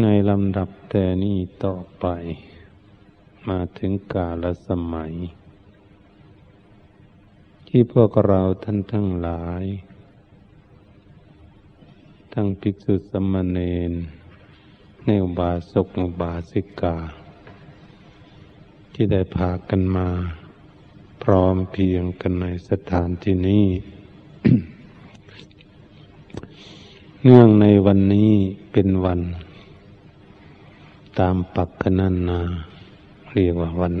ในลำดับแต่นี้ต่อไป มาถึงกาลสมัย ที่พวกเราท่านทั้งหลาย ทั้งภิกษุสมณเณรในอุบาสกอุบาสิกา ที่ได้พากันมา พร้อมเพียงกันในสถานที่นี้ เนื่องในวันนี้เป็นวัน ตามปักกนันนาเรียกว่าวัน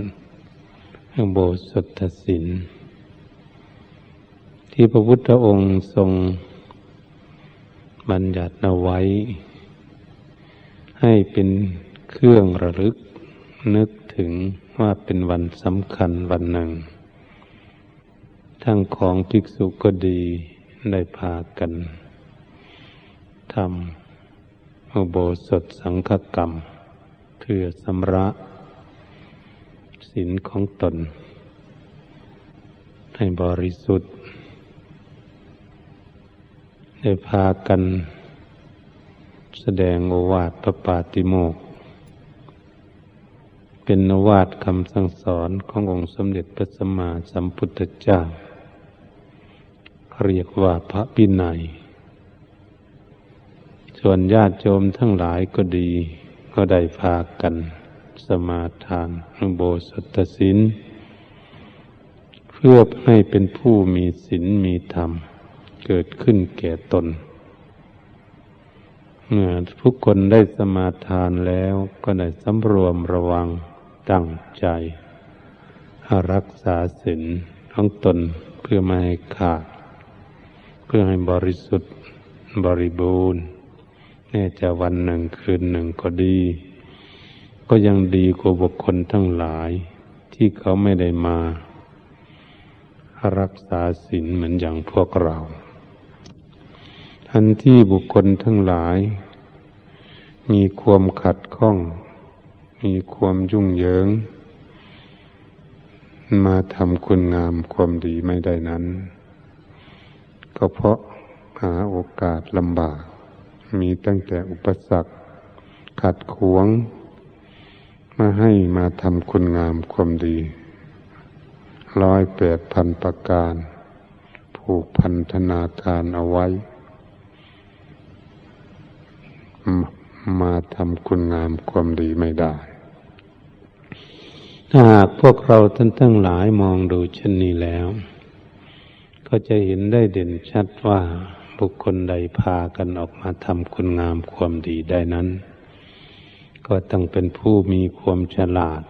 โบสถศิลที่พระพุทธองค์ทรงบัญญัติเอาไว้ ให้เป็นเครื่องระลึกนึกถึงว่าเป็นวันสำคัญวันหนึ่ง ทั้งของภิกษุก็ดีได้พากันทำอุโบสถสังฆกรรม เพื่อสำระศีลของตน ให้บริสุทธิ์ได้พากันแสดงโอวาทพระปาติโมก เป็นโอวาทคำสั่งสอนขององค์สมเด็จพระสัมมาสัมพุทธเจ้า เรียกว่าพระปินัยส่วนญาติโยมทั้งหลายก็ดี ก็ได้พากันสมาทานอุโบสถศีลเพื่อให้เป็นผู้มีศีลมีธรรม เกิดขึ้นแก่ตน เมื่อทุกคนได้สมาทานแล้วก็ได้สำรวมระวังตั้งใจรักษาศีลของตนเพื่อไม่ให้ขาด เพื่อให้บริสุทธิ์บริบูรณ์ แน่จะวันหนึ่งคืนหนึ่งก็ดี ก็ยังดีกว่าบุคคลทั้งหลาย ที่เขาไม่ได้มา รักษาศีลเหมือนอย่างพวกเรา ทันที่บุคคลทั้งหลาย มีความขัดข้อง มีความยุ่งเหยิง มาทำคุณงามความดีไม่ได้นั้น ก็เพราะหาโอกาสลำบาก มีตั้งแต่อุปสรรค ขัดขวง มาให้มาทำคุณงามความดี ร้อยแปดพันประการ ผูกพันธนาการเอาไว้ มาทำคุณงามความดีไม่ได้ถ้าหากพวกเราท่านทั้งหลายมองดูเช่นนี้แล้ว ก็จะเห็นได้เด่นชัดว่า บุคคลใดพากันออกมาทำคุณงามความดีได้นั้น ก็ต้องเป็นผู้มีความฉลาด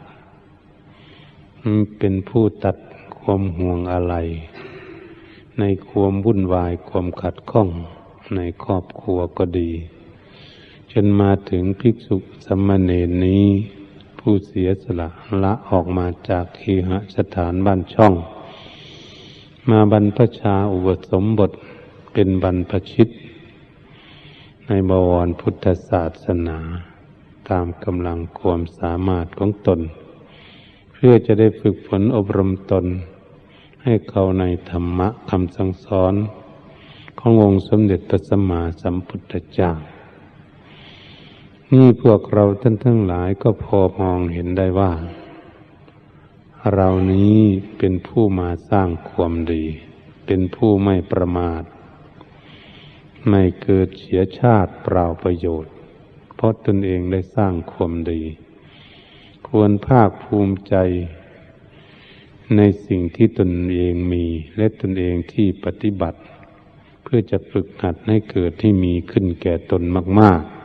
เป็นผู้ตัดความห่วงอะไร ในความวุ่นวายความขัดข้องในครอบครัวก็ดี จนมาถึงภิกษุสมณเณรนี้ ผู้เสียสละละออกมาจากคีหสถานบ้านช่อง มาบรรพชาอุปสมบท เป็นบรรพชิต ในบวรพุทธศาสนา ตามกำลังความสามารถของตน เพื่อจะได้ฝึกฝนอบรมตน ให้เข้าในธรรมะคำสั่งสอน ขององค์สมเด็จพระสัมมาสัมพุทธเจ้านี่พวกเราท่านทั้งหลายก็พอมองเห็นได้ว่า เรานี้เป็นผู้มาสร้างความดี เป็นผู้ไม่ประมาท ไม่เกิดเสียชาติเปล่าประโยชน์ เพราะตนเองได้สร้างความดี ควรภาคภูมิใจ ในสิ่งที่ตนเองมี และตนเองที่ปฏิบัติ เพื่อจะฝึกหัดให้เกิดที่มีขึ้นแก่ตนมาก ๆ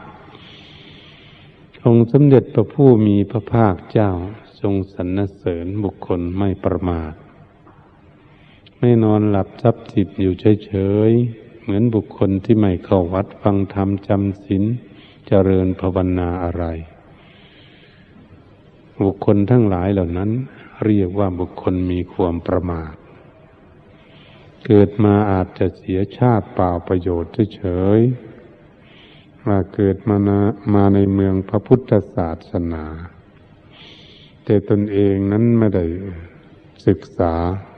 องค์สมเด็จพระผู้มีพระภาคเจ้าทรงสรรเสริญบุคคลไม่ประมาท ไม่นอนหลับซับจิตอยู่เฉยๆ เหมือนบุคคลที่ไม่เข้าวัดฟังธรรมจำศีลเจริญภาวนาอะไร บุคคลทั้งหลายเหล่านั้น เรียกว่าบุคคลมีความประมาท เกิดมาอาจจะเสียชาติเปล่าประโยชน์เฉยๆว่าเกิดมามาในเมืองพระพุทธศาสนา แต่ตนเองนั้นไม่ได้ศึกษา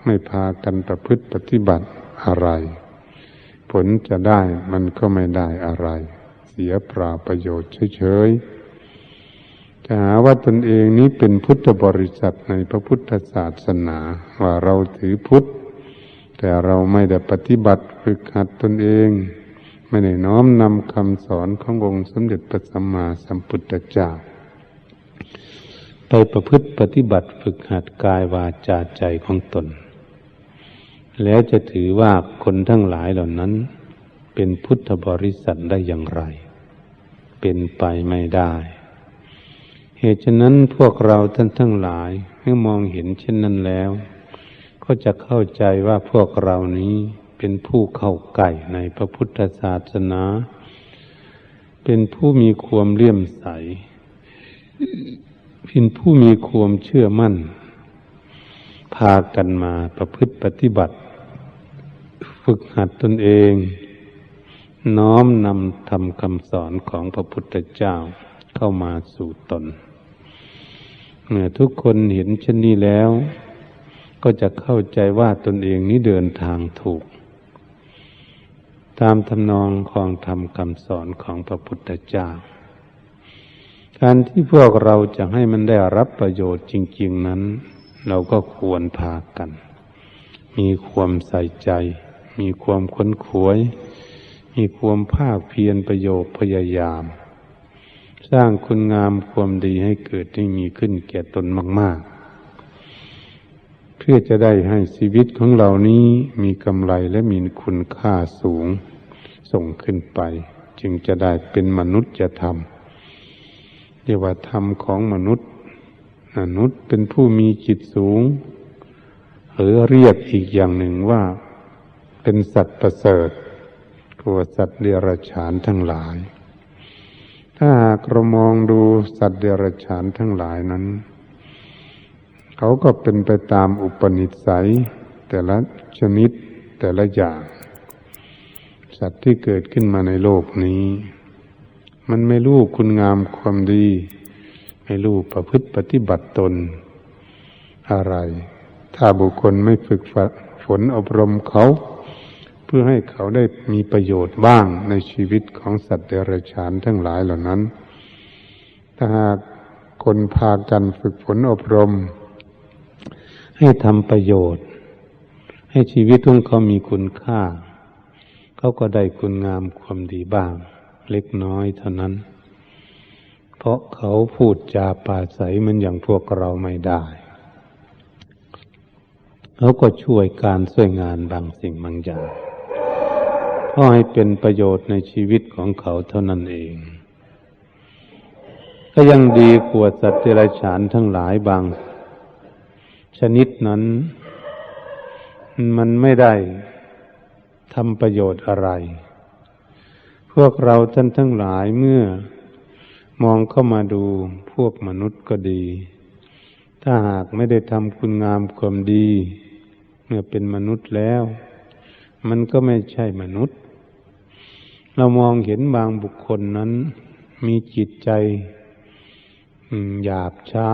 ไม่พากันประพฤติปฏิบัติอะไร ผลจะได้มันก็ไม่ได้อะไร เสียเปล่าประโยชน์เฉยๆจะหาว่าตนเองนี้เป็นพุทธบริษัทในพระพุทธศาสนา ว่าเราถือพุทธ แต่เราไม่ได้ปฏิบัติฝึกหัดตนเอง ไม่ได้น้อมนำคำสอนขององค์สมเด็จพระสัมมาสัมพุทธเจ้าไปประพฤติปฏิบัติฝึกหัดกายวาจาใจของตน แล้วจะถือว่าคนทั้งหลายเหล่านั้น เป็นพุทธบริษัทได้อย่างไร เป็นไปไม่ได้ เหตุฉะนั้นพวกเราท่านทั้งหลายเมื่อมองเห็นเช่นนั้นแล้ว ก็จะเข้าใจว่าพวกเรานี้เป็นผู้เข้าใกล้ในพระพุทธศาสนา เป็นผู้มีความเลี่ยมใส เป็นผู้มีความเชื่อมั่น พากันมาประพฤติปฏิบัติ ฝึกหัดตนเอง น้อมนำทำคำสอนของพระพุทธเจ้าเข้ามาสู่ตน เมื่อทุกคนเห็นเช่นนี้แล้ว ก็จะเข้าใจว่าตนเองนี้เดินทางถูก ตามทำนองของธรรมคำสอนของพระพุทธเจ้า การที่พวกเราจะให้มันได้รับประโยชน์จริง ๆนั้น เราก็ควรพากัน มีความใส่ใจ มีความค้นขวย มีความภาคเพียรประโยชน์พยายาม สร้างคุณงามความดีให้เกิดให้มีขึ้นแก่ตนมาก ๆ เพื่อจะได้ให้ชีวิตของเรานี้มีกำไรและมีคุณค่าสูงส่งขึ้นไป จึงจะได้เป็นมนุษย์จะทำรียกว่าธรรมของมนุษย์มนุษย์เป็นผู้มีจิตสูง หรือเรียกอีกอย่างหนึ่งว่า เป็นสัตว์ประเสริฐกว่าสัตว์เดรัจฉานทั้งหลาย ถ้าหากเรามองดูสัตว์เดรัจฉานทั้งหลายนั้น เขาก็เป็นไปตามอุปนิสัย แต่ละชนิดแต่ละอย่าง สัตว์ที่เกิดขึ้นมาในโลกนี้ มันไม่รู้คุณงามความดี ไม่รู้ประพฤติปฏิบัติตน อะไร ถ้าบุคคลไม่ฝึกฝนอบรมเขา เพื่อให้เขาได้มีประโยชน์บ้างในชีวิตของสัตว์เดรัจฉานทั้งหลายเหล่านั้น ถ้าหากคนพากันฝึกฝนอบรม ให้ทำประโยชน์ ให้ชีวิตของเขามีคุณค่า เขาก็ได้คุณงามความดีบ้าง เล็กน้อยเท่านั้น เพราะเขาพูดจาปาศัยมันอย่างพวกเราไม่ได้เขาก็ช่วยการช่วยงานบางสิ่งบางอย่าง เพราะให้เป็นประโยชน์ในชีวิตของเขาเท่านั้นเอง ก็ยังดีกว่าสัตว์เดรัจฉานทั้งหลายบาง ชนิดนั้น มันไม่ได้ทำประโยชน์อะไร พวกเราท่านทั้งหลายเมื่อมองเข้ามาดูพวกมนุษย์ก็ดี ถ้าหากไม่ได้ทำคุณงามความดี เมื่อเป็นมนุษย์แล้ว มันก็ไม่ใช่มนุษย์ เรามองเห็นบางบุคคลนั้น มีจิตใจหยาบช้า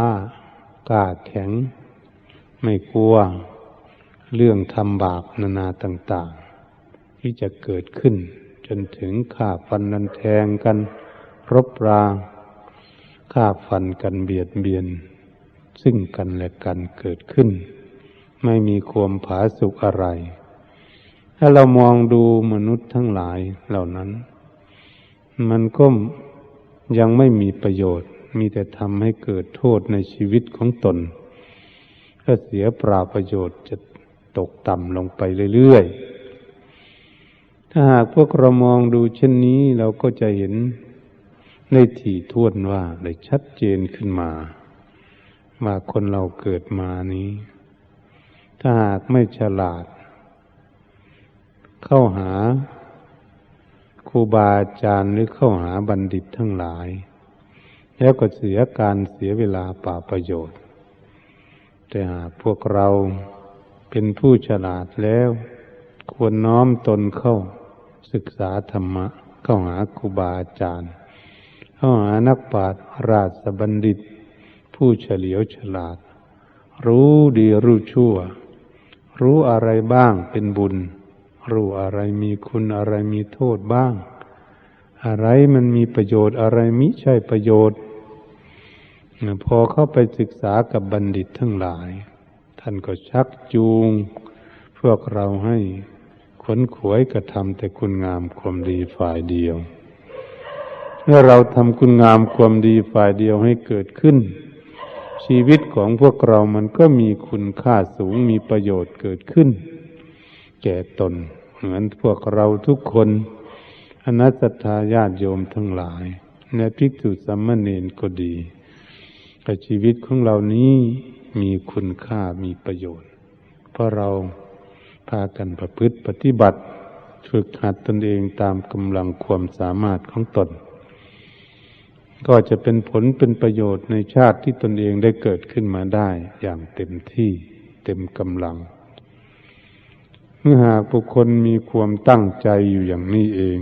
กล้าแข็ง ไม่กลัว เรื่องทำบาปนานาต่าง ๆ ที่จะเกิดขึ้น จนถึงฆ่าฟันนันแทงกันรบราฆ่าฟันกันเบียดเบียน ซึ่งกันและกันเกิดขึ้น ไม่มีความผาสุกอะไร ถ้าเรามองดูมนุษย์ทั้งหลายเหล่านั้น มันก็ยังไม่มีประโยชน์ มีแต่ทำให้เกิดโทษในชีวิตของตนก็เสียปราประโยชน์จะตกต่ำลงไปเรื่อยๆ ถ้าหากพวกเรามองดูเช่นนี้เราก็จะเห็นในถี่ท้วนว่าได้ชัดเจนขึ้นมา ว่าคนเราเกิดมานี้ ถ้าหากไม่ฉลาด เข้าหาครูบาอาจารย์หรือเข้าหาบัณฑิตทั้งหลาย แล้วก็เสียการเสียเวลาป่าประโยชน์ แต่หากพวกเราเป็นผู้ฉลาดแล้ว ควรน้อมตนเข้า ศึกษาธรรมะ เข้าหาครูบาอาจารย์ เข้าหานักปราชญ์ราชบัณฑิต ผู้เฉลียวฉลาด รู้ดีรู้ชั่ว รู้อะไรบ้างเป็นบุญ รู้อะไรมีคุณอะไรมีโทษบ้าง อะไรมันมีประโยชน์อะไรมิใช่ประโยชน์ พอเข้าไปศึกษากับบัณฑิตทั้งหลาย ท่านก็ชักจูง พวกเราให้ขนขวยกระทำแต่คุณงามความดีฝ่ายเดียวเมื่อเราทำคุณงามความดีฝ่ายเดียวให้เกิดขึ้น ชีวิตของพวกเรามันก็มีคุณค่าสูงมีประโยชน์เกิดขึ้น แก่ตน เหมือนพวกเราทุกคน อนัตตาญาติโยมทั้งหลายในภิกษุสัมมเนนก็ดีแต่ชีวิตของเรานี้มีคุณค่ามีประโยชน์ เพราะเราพากันประพฤติปฏิบัติฝึกหัดตนเองตามกำลังความสามารถของตน ก็จะเป็นผลเป็นประโยชน์ในชาติที่ตนเองได้เกิดขึ้นมาได้อย่างเต็มที่เต็มกำลัง มื่อหากบุคคลมีความตั้งใจอยู่อย่างนี้เอง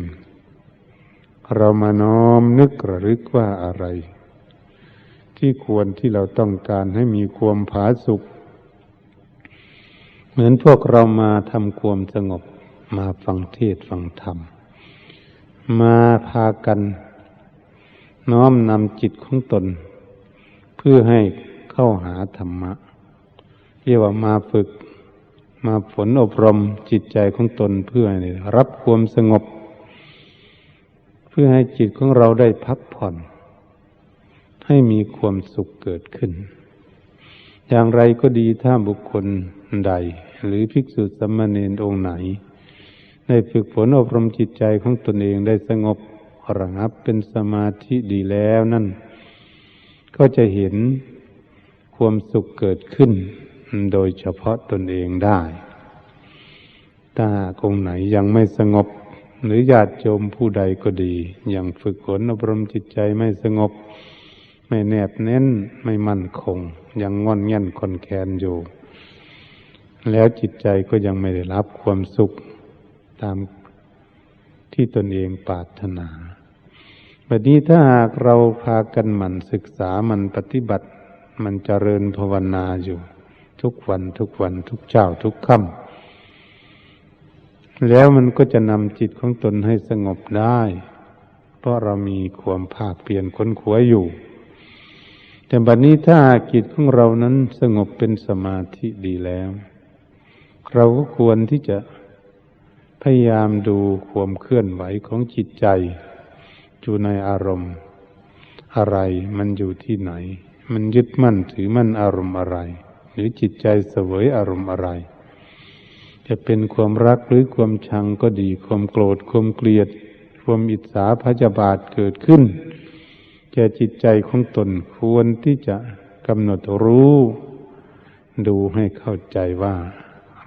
เรามาน้อมนึกระลึกว่าอะไร ที่ควรที่เราต้องการให้มีความผาสุกเหมือนพวกเรามาทำความสงบมาฟังเทศฟังธรรม มาพากัน น้อมนำจิตของตน เพื่อให้เข้าหาธรรมะ เรียกว่ามาฝึก มาฝนอบรมจิตใจของตนเพื่อรับความสงบ เพื่อให้จิตของเราได้พักผ่อน ให้มีความสุขเกิดขึ้น อย่างไรก็ดีถ้าบุคคลใด หรือภิกษุสมมาเนนองค์ไหน ได้ฝึกฝนอบรมจิตใจของตนเองได้สงบระงับเป็นสมาธิดีแล้วนั่น ก็จะเห็นความสุขเกิดขึ้น โดยเฉพาะตนเองได้ ถ้าองค์ไหนยังไม่สงบ หรือญาติโยมผู้ใดก็ดี ยังฝึกฝนอบรมจิตใจไม่สงบ ไม่แนบแน่นไม่มั่นคง ยังงอนเงันคอนแคนอยู่ แล้วจิตใจก็ยังไม่ได้รับความสุขตามที่ตนเองปรารถนาแบบนี้ถ้าหากเราพากันหมั่นศึกษามันปฏิบัติ มันเจริญภาวนาอยู่ ทุกวันทุกวันทุกเช้าทุกค่ำแล้วมันก็จะนำจิตของตนให้สงบได้ เพราะเรามีความภาคเปลี่ยนค้นขวอยู่ แต่บัดนี้ถ้าจิตของเรานั้นสงบเป็นสมาธิดีแล้ว เราก็ควรที่จะพยายามดูความเคลื่อนไหวของจิตใจอยู่ในอารมณ์ อะไรมันอยู่ที่ไหน มันยึดมั่นถือมั่นอารมณ์อะไร หรือจิตใจเสวยอารมณ์อะไร จะเป็นความรักหรือความชังก็ดี ความโกรธความเกลียด ความอิจฉาพยาบาทเกิดขึ้นแก่จิตใจของตนควรที่จะกำหนดรู้ ดูให้เข้าใจว่า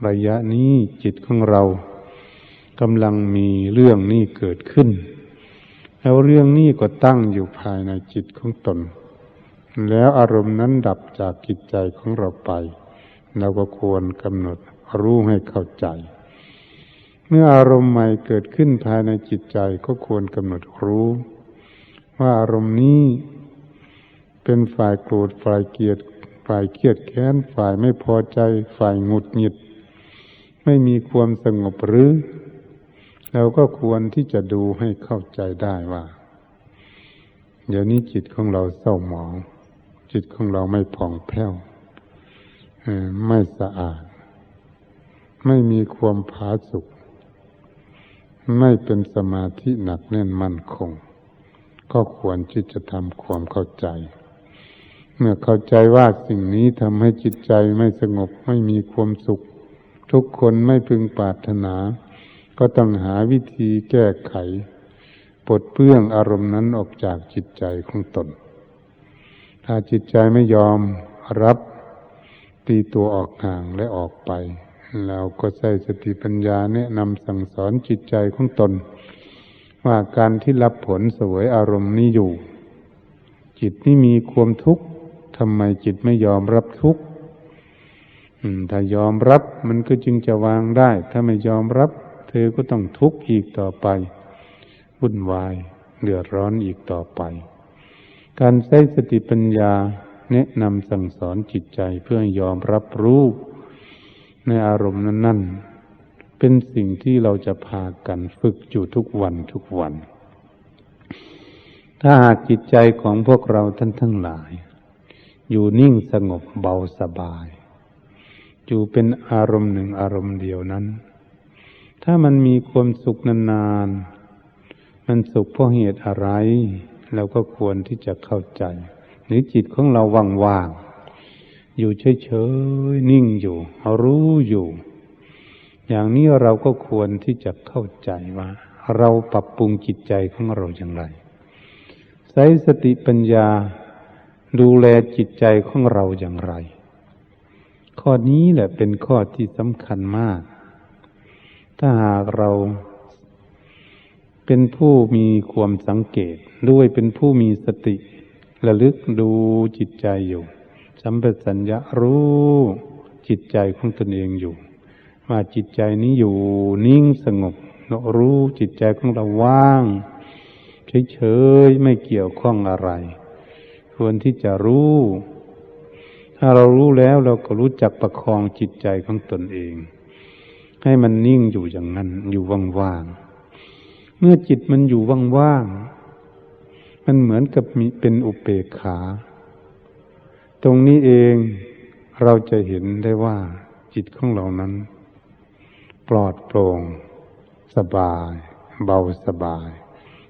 ระยะนี้จิตของเรากำลังมีเรื่องนี้เกิดขึ้น แล้วเรื่องนี้ก็ตั้งอยู่ภายในจิตของตน แล้วอารมณ์นั้นดับจากจิตใจของเราไป เราก็ควรกำหนดรู้ให้เข้าใจ เมื่ออารมณ์ใหม่เกิดขึ้นภายในจิตใจก็ควรกำหนดรู้ ว่าอารมณ์นี้เป็นฝ่ายโกรธฝ่ายเกลียดฝ่ายเครียดแค้นฝ่ายไม่พอใจ ฝ่ายหงุดหงิด ไม่มีความสงบหรือเราก็ควรที่จะดูให้เข้าใจได้ว่า เดี๋ยวนี้จิตของเราเศร้าหมอง จิตของเราไม่ผ่องแผ้วไม่สะอาด ไม่มีความผาสุกไม่เป็นสมาธิหนักแน่นมั่นคง ก็ควรที่จะทำความเข้าใจ เมื่อเข้าใจว่าสิ่งนี้ทำให้จิตใจไม่สงบไม่มีความสุข ทุกคนไม่พึงปรารถนา ก็ต้องหาวิธีแก้ไข ปลดเปลื้องอารมณ์นั้นออกจากจิตใจของตน ถ้าจิตใจไม่ยอมรับตีตัวออกห่างและออกไป เราก็ใช้สติปัญญาแนะนำสั่งสอนจิตใจของตน ว่าการที่รับผลสวยอารมณ์นี้อยู่ จิตนี่มีความทุกข์ทำไมจิตไม่ยอมรับทุกข์ถ้ายอมรับมันก็จึงจะวางได้ ถ้าไม่ยอมรับ เธอก็ต้องทุกข์อีกต่อไปวุ่นวายเดือดร้อนอีกต่อไป การใช้สติปัญญาแนะนำสั่งสอนจิตใจเพื่อยอมรับรู้ในอารมณ์นั้น ๆ เป็นสิ่งที่เราจะพากันฝึกอยู่ทุกวันทุกวัน ถ้าหากจิตใจของพวกเราท่านทั้งหลาย อยู่นิ่งสงบเบาสบาย อยู่เป็นอารมณ์หนึ่งอารมณ์เดียวนั้น ถ้ามันมีความสุขนานๆ มันสุขเพราะเหตุอะไร เราก็ควรที่จะเข้าใจ หรือจิตของเราว่างๆอยู่เฉยๆนิ่งอยู่รู้อยู่ อย่างนี้เราก็ควรที่จะเข้าใจว่า เราปรับปรุงจิตใจของเราอย่างไรใช้สติปัญญาดูแลจิตใจของเราอย่างไร ข้อนี้แหละเป็นข้อที่สำคัญมาก ถ้าหากเรา เป็นผู้มีความสังเกตด้วยเป็นผู้มีสติ ระลึกดูจิตใจอยู่สัมปชัญญะรู้จิตใจของตนเองอยู่ว่าจิตใจนี้อยู่นิ่งสงบรู้จิตใจของเราว่าง เฉยๆไม่เกี่ยวข้องอะไร ควรที่จะรู้ ถ้าเรารู้แล้วเราก็รู้จักประคองจิตใจของตนเอง ให้มันนิ่งอยู่อย่างนั้นอยู่ว่างๆ เมื่อจิตมันอยู่ว่างๆ มันเหมือนกับมีเป็นอุเบกขา ตรงนี้เองเราจะเห็นได้ว่าจิตของเรานั้น ปลอดโปร่ง สบาย เบาสบาย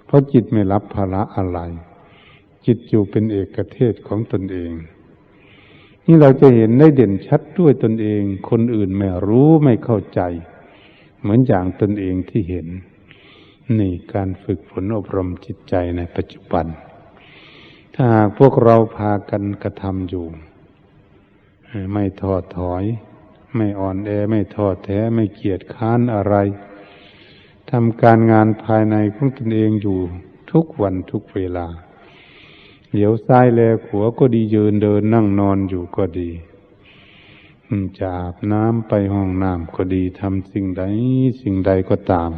เพราะจิตไม่รับภาระอะไร จิตอยู่เป็นเอกเทศของตนเอง นี่เราจะเห็นได้เด่นชัดด้วยตนเอง คนอื่นไม่รู้ไม่เข้าใจ เหมือนอย่างตนเองที่เห็น นี่การฝึกฝนอบรมจิตใจในปัจจุบัน ถ้าหากพวกเราพากันกระทำอยู่ ไม่ท้อถอย ไม่อ่อนแอไม่ท้อแท้ไม่เกียจค้านอะไรทำการงานภายในของตนเองอยู่ทุกวันทุกเวลาเหลียวซ้ายแลขวาก็ดียืนเดินนั่งนอนอยู่ก็ดีจะอาบน้ำไปห้องน้ำก็ดีทำสิ่งใดสิ่งใดก็ตาม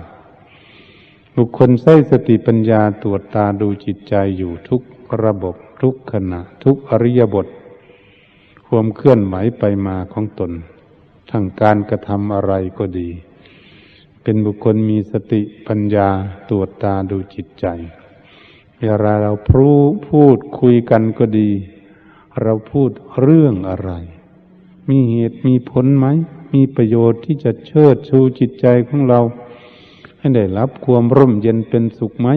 บุคคลใช้สติปัญญาตรวจตาดูจิตใจอยู่ทุกระบบทุกขณะ ทุกอริยบท ความเคลื่อนไหวไปมาของตนทั้งการกระทำอะไรก็ดี เป็นบุคคลมีสติปัญญาตรวจตาดูจิตใจ เวลาเราพูดพูดคุยกันก็ดี เราพูดเรื่องอะไร มีเหตุมีผลไหม มีประโยชน์ที่จะเชิดชูจิตใจของเรา ให้ได้รับความร่มเย็นเป็นสุขไหม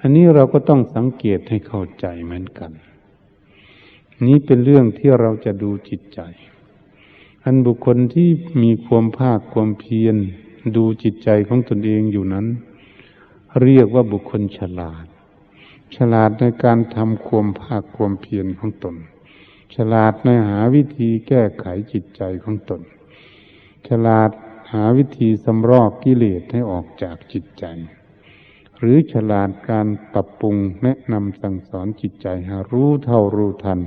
อันนี้เราก็ต้องสังเกตให้เข้าใจเหมือนกัน นี้เป็นเรื่องที่เราจะดูจิตใจ อันบุคคลที่มีความภาคความเพียร ดูจิตใจของตนเองอยู่นั้น เรียกว่าบุคคลฉลาด ฉลาดในการทำความภาคความเพียรของตน ฉลาดในหาวิธีแก้ไขจิตใจของตน ฉลาด หาวิธีสำรอกกิเลสให้ออกจากจิตใจ หรือฉลาดการปรับปรุงแนะนำสั่งสอนจิตใจหารู้เท่ารู้ทัน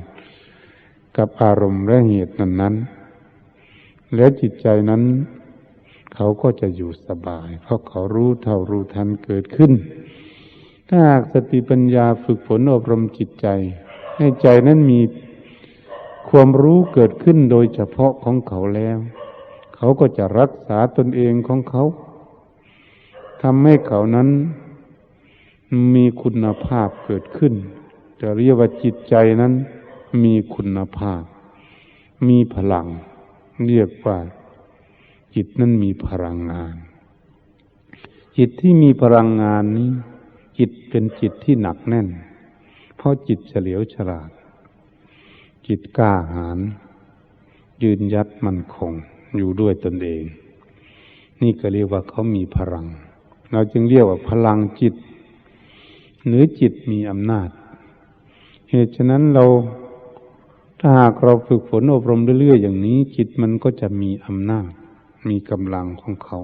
กับอารมณ์และเหตุนั้นนั้นแล้วจิตใจนั้น เขาก็จะอยู่สบาย เพราะเขารู้เท่ารู้ทันเกิดขึ้น ถ้าหากสติปัญญาฝึกฝนอบรมจิตใจ ให้ใจนั้นมีความรู้เกิดขึ้นโดยเฉพาะของเขาแล้ว เขาก็จะรักษาตนเองของเขาทำให้เขานั้นมีคุณภาพเกิดขึ้น จะเรียกว่าจิตใจนั้น มีคุณภาพ มีพลัง เรียกว่าจิตนั้นมีพลังงาน จิตที่มีพลังงานนี้จิตเป็นจิตที่หนักแน่น เพราะจิตเฉลียวฉลาด จิตกล้าหาญยืนยัดมั่นคง อยู่ด้วยตนเอง นี่ก็เรียกว่าเขามีพลัง เราจึงเรียกว่าพลังจิต หรือจิตมีอำนาจ เหตุฉะนั้นเราถ้าหากเราฝึกฝนอบรมเรื่อยๆอย่างนี้ จิตมันก็จะมีอำนาจ มีกำลังของเขา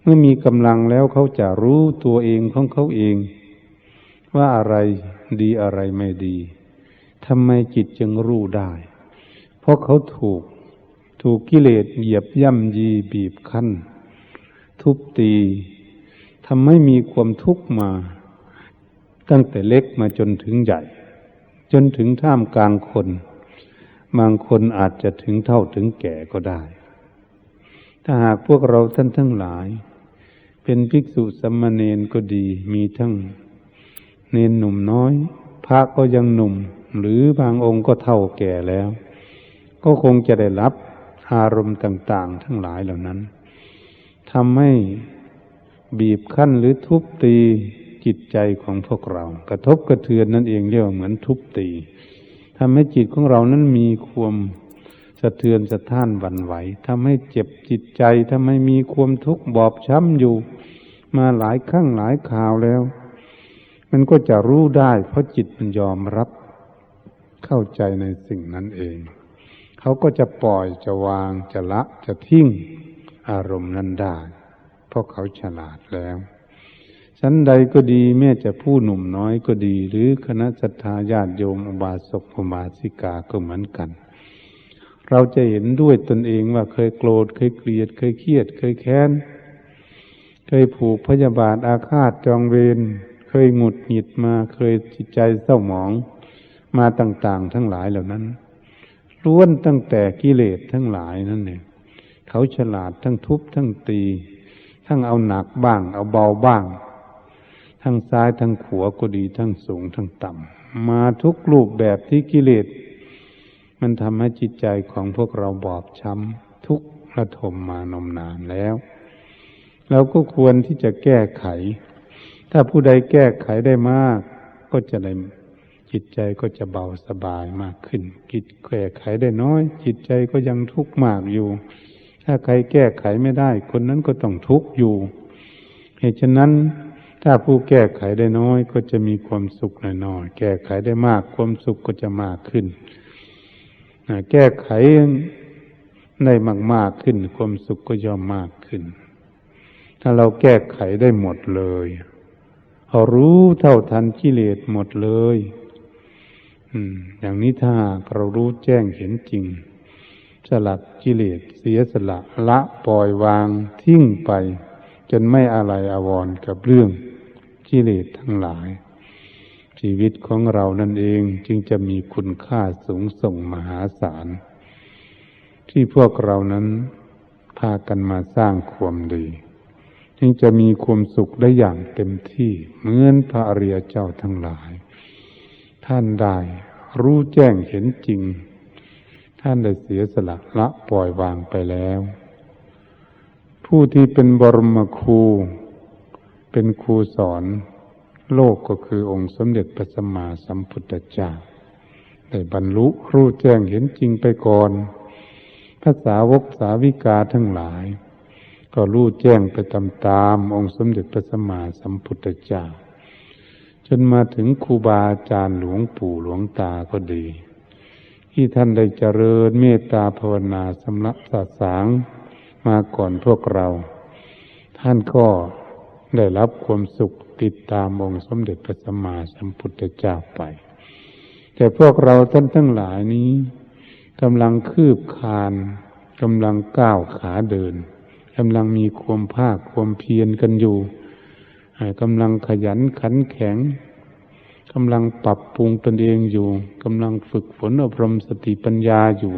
เมื่อมีกำลังแล้วเขาจะรู้ตัวเองของเขาเอง ว่าอะไรดีอะไรไม่ดีทำไมจิตจึงรู้ได้ เพราะเขาถูก ถูกกิเลสเหยียบย่ำยีบีบคั้น ทุบตีทำให้มีความทุกข์มา ตั้งแต่เล็กมาจนถึงใหญ่ จนถึงท่ามกลางคน บางคนอาจจะถึงเท่าถึงแก่ก็ได้ ถ้าหากพวกเราท่านทั้งหลาย เป็นภิกษุสมมาเนนก็ดีมีทั้งเนนหนุ่มน้อย พระก็ยังหนุ่ม หรือบางองค์ก็เท่าแก่แล้ว ก็คงจะได้รับ อารมณ์ต่าง ๆ ทั้งหลายเหล่านั้นทำให้บีบคั้นหรือทุบตีจิตใจของพวกเรา กระทบกระเทือนนั่นเองเรียกว่าเหมือนทุบตีทำให้จิตของเรานั้นมีความสะเทือนสะท้านวันไหวทำให้เจ็บจิตใจทำให้มีความทุกข์บอบช้ำอยู่ มาหลายครั้งหลายคราวแล้ว มันก็จะรู้ได้ เพราะจิตมันยอมรับ เข้าใจในสิ่งนั้นเอง เขาก็จะปล่อยจะวางจะละจะทิ้งอารมณ์นั้นได้เพราะเขาฉลาดแล้วชั้นใดก็ดีแม้จะผู้หนุ่มน้อยก็ดี หรือคณะสัตยาญาติโยมอุบาสกอุบาสิกาก็เหมือนกัน เราจะเห็นด้วยตนเองว่าเคยโกรธเคยเกลียด เคยเครียด เคยแค้น เคยผูกพยาบาทอาฆาตจองเวรเคยหงุดหงิดมาเคยจิตใจเศร้าหมองมาต่าง ๆ ทั้งหลายเหล่านั้น ล้วนตั้งแต่กิเลสทั้งหลายนั่นเองเขาฉลาดทั้งทุบทั้งตี ทั้งเอาหนักบ้าง เอาเบาบ้าง ทั้งซ้ายทั้งขวาก็ดีทั้งสูงทั้งต่ำมาทุกรูปแบบที่กิเลส มันทำให้จิตใจของพวกเราบอบช้ำทุกระทมมานมนานแล้ว เราก็ควรที่จะแก้ไข ถ้าผู้ใดแก้ไขได้มาก ก็จะได้ จิตใจก็จะเบาสบายมากขึ้น กิจแก้ไขได้น้อย จิตใจก็ยังทุกข์มากอยู่ ถ้าใครแก้ไขไม่ได้ คนนั้นก็ต้องทุกข์อยู่ เหตุฉะนั้น ถ้าผู้แก้ไขได้น้อย ก็จะมีความสุขน้อยๆแก้ไขได้มาก ความสุขก็จะมากขึ้นแก้ไขได้มากๆขึ้น ความสุขก็ย่อมมากขึ้น ถ้าเราแก้ไขได้หมดเลย เรารู้เท่าทันกิเลสหมดเลย อย่างนี้ถ้าเรารู้แจ้งเห็นจริง สลัดกิเลสเสียสละละปล่อยวางทิ้งไป จนไม่อะไรอาวรกับเรื่องกิเลสทั้งหลาย ชีวิตของเรานั่นเองจึงจะมีคุณค่าสูงส่งมหาศาล ที่พวกเรานั้นพากันมาสร้างความดีจึงจะมีความสุขได้อย่างเต็มที่เหมือนพระอริยเจ้าทั้งหลาย ท่านได้ รู้แจ้งเห็นจริง ท่านได้เสียสละละปล่อยวางไปแล้ว ผู้ที่เป็นบรมครู เป็นครูสอน โลกก็คือองค์สมเด็จพระสัมมาสัมพุทธเจ้าได้บรรลุรู้แจ้งเห็นจริงไปก่อนภาษาวกสาวิกาทั้งหลาย ก็รู้แจ้งไปตามๆองค์สมเด็จพระสัมมาสัมพุทธเจ้า จนมาถึงครูบาอาจารย์หลวงปู่หลวงตาก็ดี ที่ท่านได้เจริญเมตตาภาวนาสำลักสาสางมาก่อนพวกเรา ท่านก็ได้รับความสุขติดตามองสมเด็จพระสัมมาสัมพุทธเจ้าไป แต่พวกเราท่านทั้งหลายนี้กำลังคืบคานกำลังก้าวขาเดินกำลังมีความภาคความเพียรกันอยู่ กำลังขยันขันแข็งกำลังปรับปรุงตนเองอยู่กำลังฝึกฝนอบรมสติปัญญาอยู่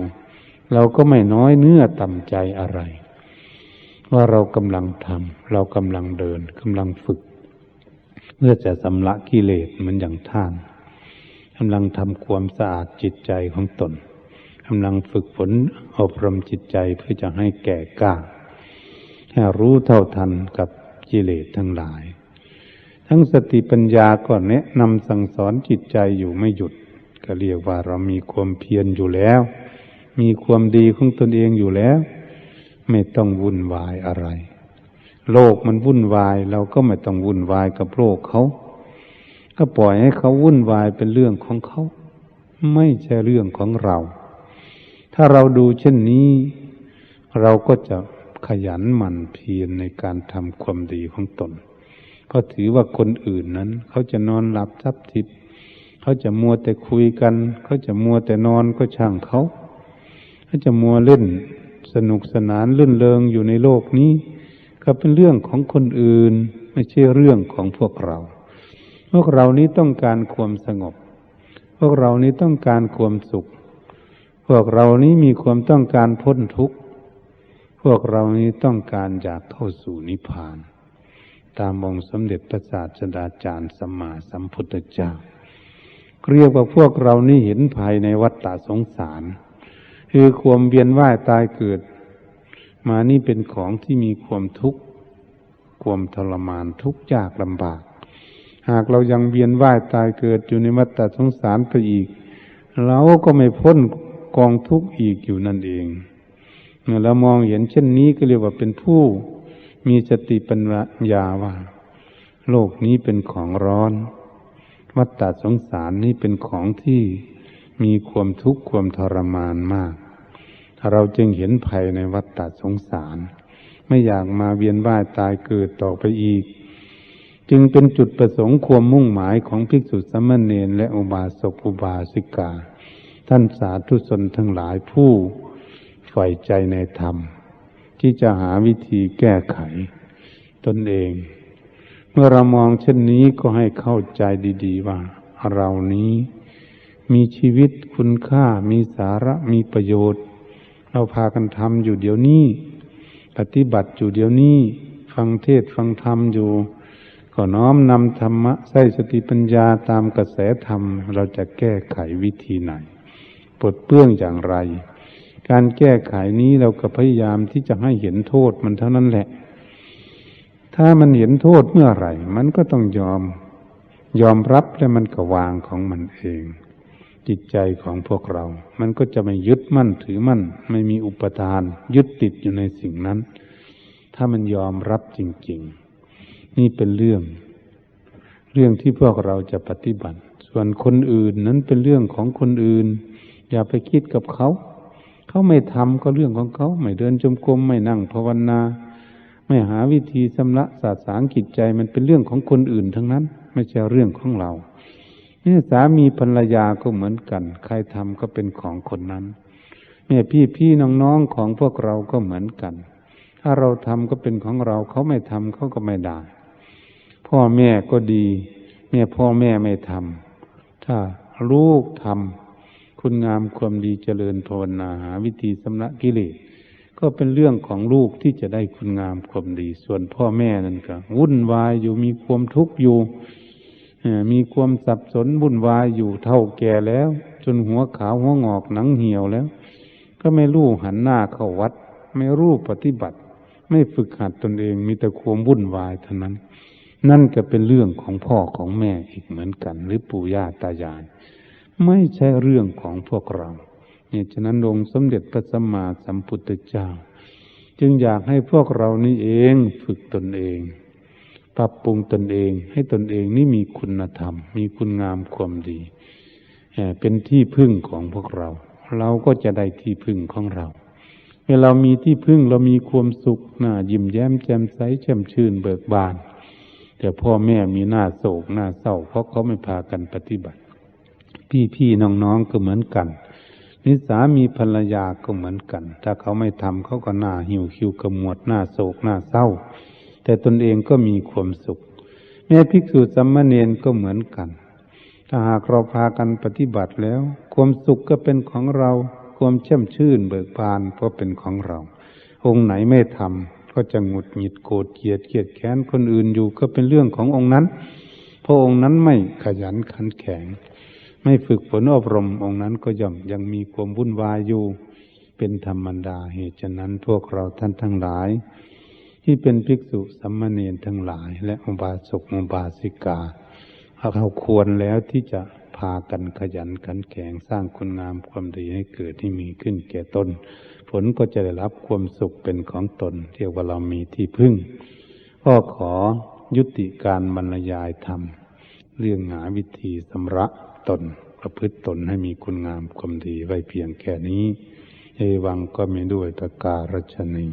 เราก็ไม่น้อยเนื้อต่ำใจอะไร ว่าเรากำลังทำเรากำลังเดินกำลังฝึกเพื่อจะสำละกิเลสมันอย่างท่านกำลังทำความสะอาดจิตใจของตนกำลังฝึกฝนอบรมจิตใจเพื่อจะให้แก่กล้าให้รู้เท่าทันกับกิเลสทั้งหลาย ทั้งสติปัญญาก็แนะนำสั่งสอนจิตใจอยู่ไม่หยุด ก็เรียกว่าเรามีความเพียรอยู่แล้ว มีความดีของตนเองอยู่แล้ว ไม่ต้องวุ่นวายอะไร โลกมันวุ่นวายเราก็ไม่ต้องวุ่นวายกับโลกเขาก็ปล่อยให้เขาวุ่นวายเป็นเรื่องของเขา ไม่ใช่เรื่องของเรา ถ้าเราดูเช่นนี้ เราก็จะขยันหมั่นเพียรในการทำความดีของตน ก็ถือว่าคนอื่นนั้น เขาจะนอนหลับทับทิพเขาจะมัวแต่คุยกัน เขาจะมัวแต่นอนก็ช่างเขาเขาจะมัวเล่น สนุกสนานลื่นเลงอยู่ในโลกนี้ ก็เป็นเรื่องของคนอื่น ไม่ใช่เรื่องของพวกเรา พวกเรานี้ต้องการความสงบ พวกเรานี้ต้องการความสุข พวกเรานี้มีความต้องการพ้นทุกข์ พวกเรานี้ต้องการอยากเข้าสู่นิพพาน ตามองสมเด็จพระศาสดาจารย์สัมมาสัมพุทธเจ้าเรียกว่าพวกเรานี่เห็นภายในวัฏฏะสงสาร คือความเวียนว่ายตายเกิด มานี่เป็นของที่มีความทุกข์ความทรมานทุกข์ยากลำบาก หากเรายังเวียนว่ายตายเกิดอยู่ในวัฏฏะสงสารไปอีก เราก็ไม่พ้นกองทุกข์อีกอยู่นั่นเองเมื่อเรามองเห็นเช่นนี้ก็เรียกว่าเป็นผู้ มีสติปัญญาว่า โลกนี้เป็นของร้อน วัฏฏสงสารนี้เป็นของที่มีความทุกข์ความทรมานมาก เราจึงเห็นภัยในวัฏฏสงสาร ไม่อยากมาเวียนว่ายตายเกิดต่อไปอีก จึงเป็นจุดประสงค์ความมุ่งหมายของภิกษุสมณเณรและอุบาสกอุบาสิกา ท่านสาธุชนทั้งหลายผู้ใฝ่ใจในธรรม ที่จะหาวิธีแก้ไขตนเอง เมื่อเรามองเช่นนี้ก็ให้เข้าใจดีๆว่าเรานี้มีชีวิตคุณค่ามีสาระมีประโยชน์ เราพากันทำอยู่เดี๋ยวนี้ ปฏิบัติอยู่เดี๋ยวนี้ ฟังเทศฟังธรรมอยู่ ก็น้อมนำธรรมะใส่สติปัญญาตามกระแสธรรม เราจะแก้ไขวิธีไหนปลดเปื้องอย่างไร การแก้ไขนี้เราก็พยายามที่จะให้เห็นโทษมันเท่านั้นแหละ ถ้ามันเห็นโทษเมื่อไหร่ มันก็ต้องยอม ยอมรับแล้วมันก็วางของมันเอง จิตใจของพวกเรา มันก็จะไม่ยึดมั่นถือมั่น ไม่มีอุปทาน ยึดติดอยู่ในสิ่งนั้น ถ้ามันยอมรับจริง ๆ นี่เป็นเรื่อง เรื่องที่พวกเราจะปฏิบัติ ส่วนคนอื่นนั้นเป็นเรื่องของคนอื่น อย่าไปคิดกับเขา เขาไม่ทำก็เรื่องของเขาไม่เดินจมกรมไม่นั่งภาวนา ไม่หาวิธีสำระสาสางจิตใจมันเป็นเรื่องของคนอื่นทั้งนั้น ไม่ใช่เรื่องของเราเนี่ยสามีภรรยาก็เหมือนกัน ใครทำก็เป็นของคนนั้นแม่พี่พี่น้องๆของพวกเราก็เหมือนกัน ถ้าเราทำก็เป็นของเรา เขาไม่ทำเขาก็ไม่ได้ พ่อแม่ก็ดีแม่พ่อแม่ไม่ทำถ้าลูกทำ คุณงามความดีเจริญภาวนาหาวิธีสำระกิเลสก็เป็นเรื่องของลูกที่จะได้คุณงามความดี ส่วนพ่อแม่นั่นก็วุ่นวายอยู่มีความทุกข์อยู่มีความสับสนวุ่นวายอยู่เท่าแก่แล้ว จนหัวขาวหัวงอกหนังเหี่ยวแล้ว ก็ไม่รู้หันหน้าเข้าวัด ไม่รู้ปฏิบัติ ไม่ฝึกหัดตนเองมีแต่ความวุ่นวายเท่านั้น นั่นก็เป็นเรื่องของพ่อของแม่อีกเหมือนกัน หรือปู่ย่าตายาย ไม่ใช่เรื่องของพวกเรา เนี่ยฉะนั้นองค์สมเด็จพระสัมมาสัมพุทธเจ้า จึงอยากให้พวกเรานี่เองฝึกตนเอง ปรับปรุงตนเอง ให้ตนเองนี่มีคุณธรรม มีคุณงามความดีเป็นที่พึ่งของพวกเรา เราก็จะได้ที่พึ่งของเราเวลามีที่พึ่งเรามีความสุขหน้ายิ้มแย้มแจ่มใสแช่มชื่นเบิกบาน แต่พ่อแม่มีหน้าโศกหน้าเศร้าเพราะเขาไม่พากันปฏิบัติ พี่พี่น้องๆก็เหมือนกันนิสามีภรรยาก็เหมือนกัน ถ้าเขาไม่ทำเขาก็หน้าหิวคิวกระมวดหน้าโศกหน้าเศร้า แต่ตนเองก็มีความสุข แม่ภิกษุสัมมาเนนก็เหมือนกัน ถ้าหากเราพากันปฏิบัติแล้ว ความสุขก็เป็นของเรา ความเชื่อมชื่นเบิกบานก็เป็นของเรา องค์ไหนไม่ทำก็จะหงุดหงิดโกรธเกลียดเกลียดแค้นคนอื่นอยู่ก็เป็นเรื่องขององค์นั้นเพราะองค์นั้นไม่ขยันขันแข็ง ไม่ฝึกฝนอบรมองค์นั้นก็ย่อมยังมีความวุ่นวายอยู่ เป็นธรรมดาเหตุฉะนั้นพวกเราท่านทั้งหลาย ที่เป็นภิกษุสัมมาเนรทั้งหลาย และอุบาสกอุบาสิกาเราควรแล้วที่จะพากันขยันขันแข็งสร้างคุณงามความดีให้เกิดที่มีขึ้นแก่ตน ผลก็จะได้รับความสุขเป็นของตนเรียกว่าเรามีที่พึ่งก็ขอยุติการบรรยายธรรม เรื่องหาวิธีสำระ ตน ประพฤติตนให้มีคุณงามความดีไว้เพียงแค่นี้ เอวังก็มีด้วยประการชนี